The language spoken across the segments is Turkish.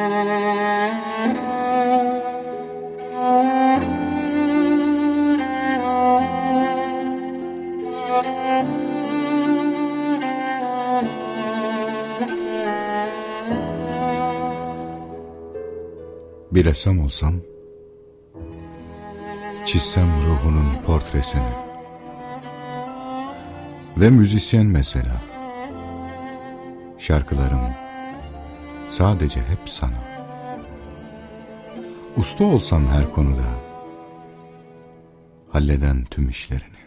Bir ressam olsam, çizsem ruhunun portresini. Ve müzisyen mesela. Şarkılarım sadece hep sana. Usta olsam her konuda, halleden tüm işlerini.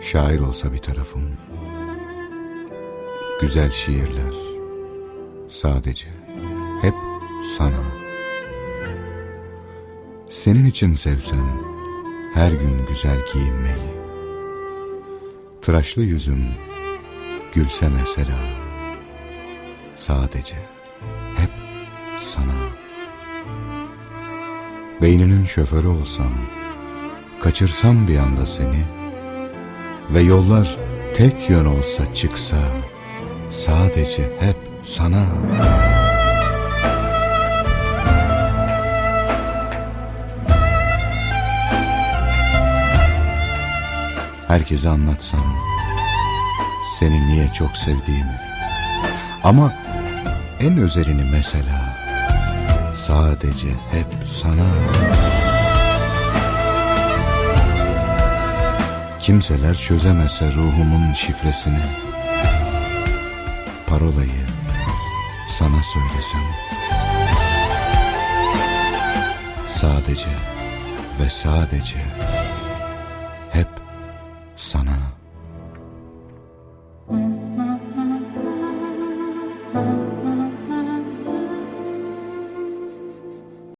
Şair olsa bir tarafım, güzel şiirler, sadece hep sana. Senin için sevsem her gün güzel giyinmeyi. Tıraşlı yüzüm gülse mesela sadece hep sana. Beyninin şoförü olsam, kaçırsam bir anda seni ve yollar tek yön olsa çıksa sadece hep sana. Herkese anlatsam seni niye çok sevdiğimi. Ama en özelini mesela sadece hep sana. Kimseler çözemese ruhumun şifresini. Parolayı sana söylesem. Sadece ve sadece hep sana.